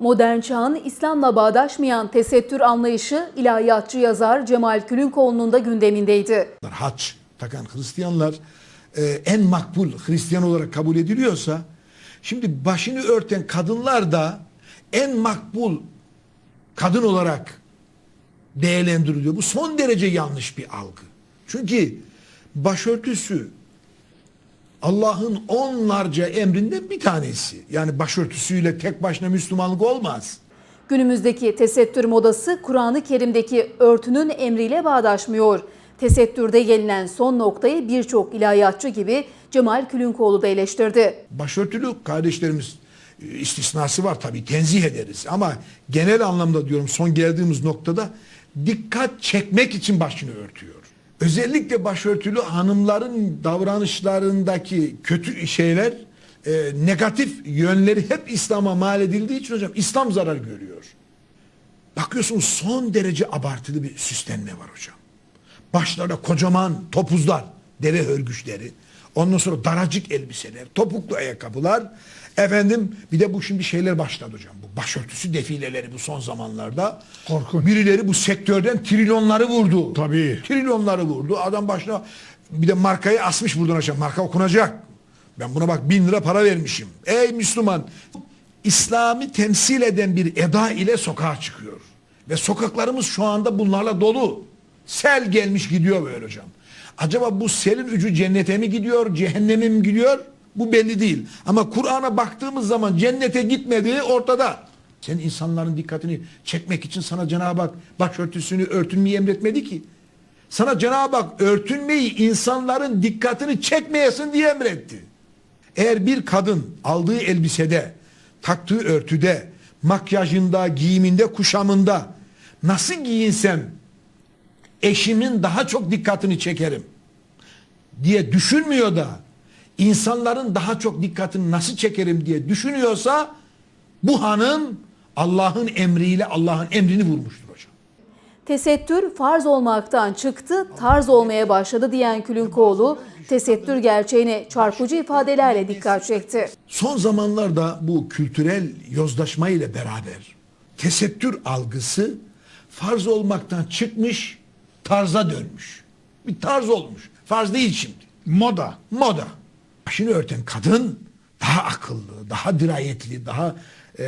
Modern çağın İslam'la bağdaşmayan tesettür anlayışı ilahiyatçı yazar Cemal Külünkoğlu'nun da gündemindeydi. haç takan Hristiyanlar e, en makbul Hristiyan olarak kabul ediliyorsa şimdi başını örten kadınlar da en makbul kadın olarak değerlendiriliyor. Bu son derece yanlış bir algı. Çünkü başörtüsü Allah'ın onlarca emrinden bir tanesi. Yani başörtüsüyle tek başına Müslümanlık olmaz. Günümüzdeki tesettür modası Kur'an-ı Kerim'deki örtünün emriyle bağdaşmıyor. Tesettürde gelinen son noktayı birçok ilahiyatçı gibi Cemal Külünkoğlu da eleştirdi. başörtülü kardeşlerimiz e, istisnası var tabii tenzih ederiz ama genel anlamda diyorum son geldiğimiz noktada dikkat çekmek için başını örtüyor. Özellikle başörtülü hanımların davranışlarındaki kötü şeyler e, negatif yönleri hep İslam'a mal edildiği için hocam İslam zarar görüyor. Bakıyorsunuz son derece abartılı bir süslenme var hocam. Başlarda kocaman topuzlar, deve hörgüçleri. Ondan sonra daracık elbiseler, topuklu ayakkabılar. Efendim bir de bu şimdi şeyler başladı hocam. Bu başörtüsü defileleri bu son zamanlarda. Korkunç. Birileri bu sektörden trilyonları vurdu. Tabii. Trilyonları vurdu. Adam başına bir de markayı asmış buradan aşağı. Marka okunacak. Ben buna bak bin lira para vermişim. Ey Müslüman. İslam'ı temsil eden bir eda ile sokağa çıkıyor. Ve sokaklarımız şu anda bunlarla dolu. Sel gelmiş gidiyor böyle hocam. Acaba bu selin ucu cennete mi gidiyor, cehenneme mi gidiyor? Bu belli değil. Ama Kur'an'a baktığımız zaman cennete gitmediği ortada. Sen insanların dikkatini çekmek için sana Cenab-ı Hak başörtüsünü örtünmeyi emretmedi ki. Sana Cenab-ı Hak örtünmeyi insanların dikkatini çekmeyesin diye emretti. Eğer bir kadın aldığı elbisede, taktığı örtüde, makyajında, giyiminde, kuşamında nasıl giyinsem eşimin daha çok dikkatini çekerim diye düşünmüyor da insanların daha çok dikkatini nasıl çekerim diye düşünüyorsa bu hanım Allah'ın emriyle Allah'ın emrini vurmuştur hocam. Tesettür farz olmaktan çıktı, tarz olmaya başladı diyen Külünkoğlu, tesettür gerçeğine çarpıcı ifadelerle dikkat çekti. Son zamanlarda bu kültürel yozlaşma ile beraber tesettür algısı farz olmaktan çıkmış, tarza dönmüş. Bir tarz olmuş. Farz değil şimdi. Moda. Moda. Başını örten kadın daha akıllı, daha dirayetli, daha e,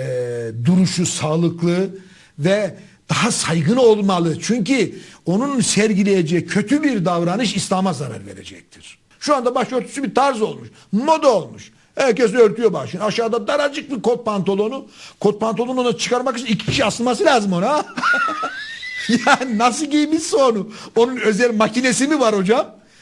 duruşu sağlıklı ve daha saygın olmalı. Çünkü onun sergileyeceği kötü bir davranış İslam'a zarar verecektir. Şu anda başörtüsü bir tarz olmuş. Moda olmuş. Herkes örtüyor başını. Aşağıda daracık bir kot pantolonu. Kot pantolonu ona çıkarmak için iki kişi asılması lazım ona. yani nasıl giymişse onu. Onun özel makinesi mi var hocam?